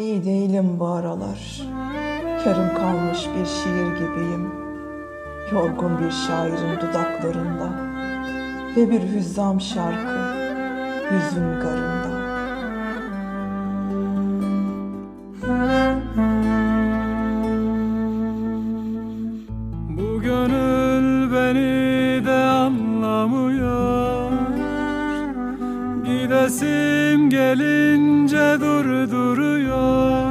İyi değilim bu aralar. Yarım kalmış bir şiir gibiyim. Yorgun bir şairin dudaklarında. Ve bir hüzzam şarkı yüzün garında. Gidesim gelince durduruyor.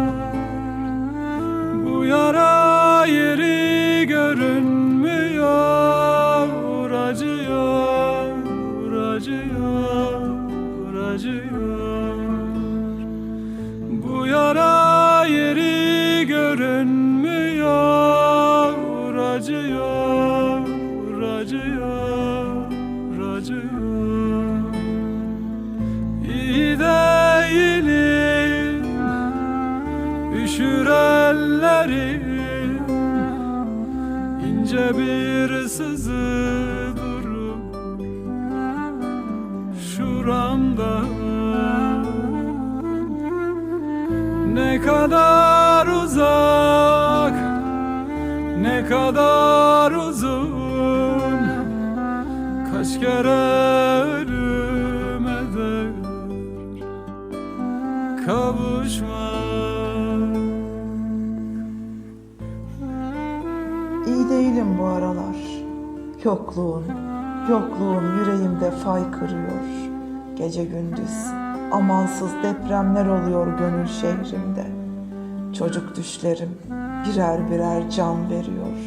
Bu yara yeri Üşür ellerim. İnce bir sızı durur Şuramda. Ne kadar uzak Ne kadar uzun. Kaç kere ölüme de Kavuşmak Değilim bu aralar. Yokluğun, yokluğun yüreğimde fay kırıyor. Gece gündüz amansız depremler oluyor gönül şehrimde. Çocuk düşlerim birer birer can veriyor.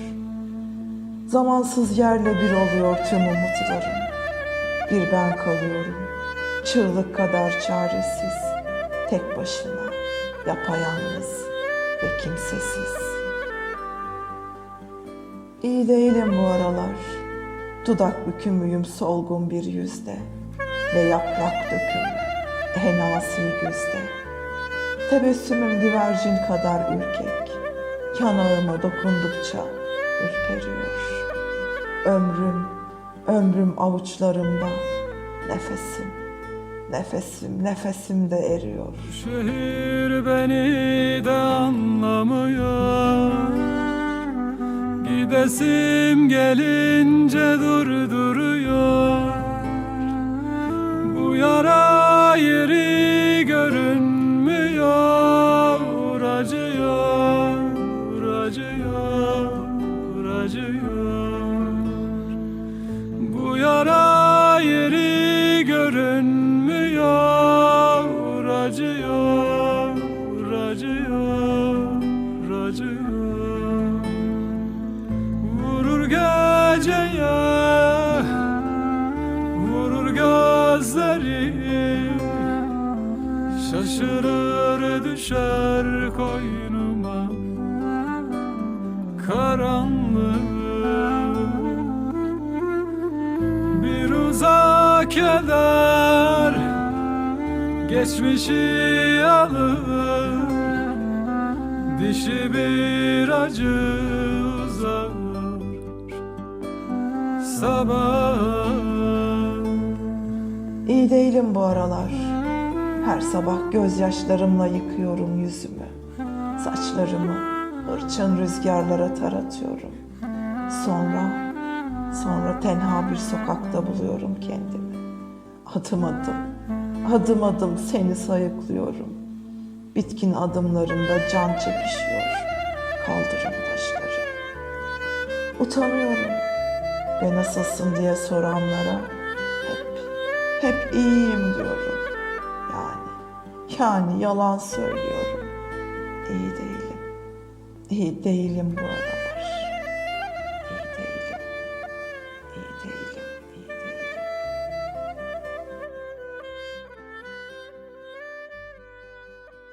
Zamansız yerle bir oluyor tüm umutlarım. Bir ben kalıyorum, çığlık kadar çaresiz, tek başına, yapayalnız ve kimsesiz. İyi değilim bu aralar. Dudak bükümüyüm solgun bir yüzde ve yaprak döküm en asi güzde. Tebessümüm güvercin kadar ürkek. Yanağıma dokundukça ürperiyor. Ömrüm, ömrüm avuçlarımda. Nefesim, nefesim, nefesim de eriyor. Şehir beni de anlamıyor Gidesim gelince durduruyor. Bu yara yeri görünmüyor. Acıyor, acıyor, acıyor Bu yara yeri görünmüyor. Acıyor, acıyor, acıyor geceye Vurur gözleri. Şaşırır düşer koynuma Karanlık. Bir uzak eder Geçmişi alır. Dişi bir acı uzar Sabah İyi değilim bu aralar. Her sabah gözyaşlarımla yıkıyorum yüzümü. Saçlarımı hırçın rüzgarlara taratıyorum. Sonra, sonra tenha bir sokakta buluyorum kendimi. Adım adım, adım adım seni sayıklıyorum. Bitkin adımlarımda can çekişiyor kaldırım taşları. Utanıyorum ve nasılsın diye soranlara hep, hep iyiyim diyorum. Yani, yani yalan söylüyorum. İyi değilim. İyi değilim bu ara.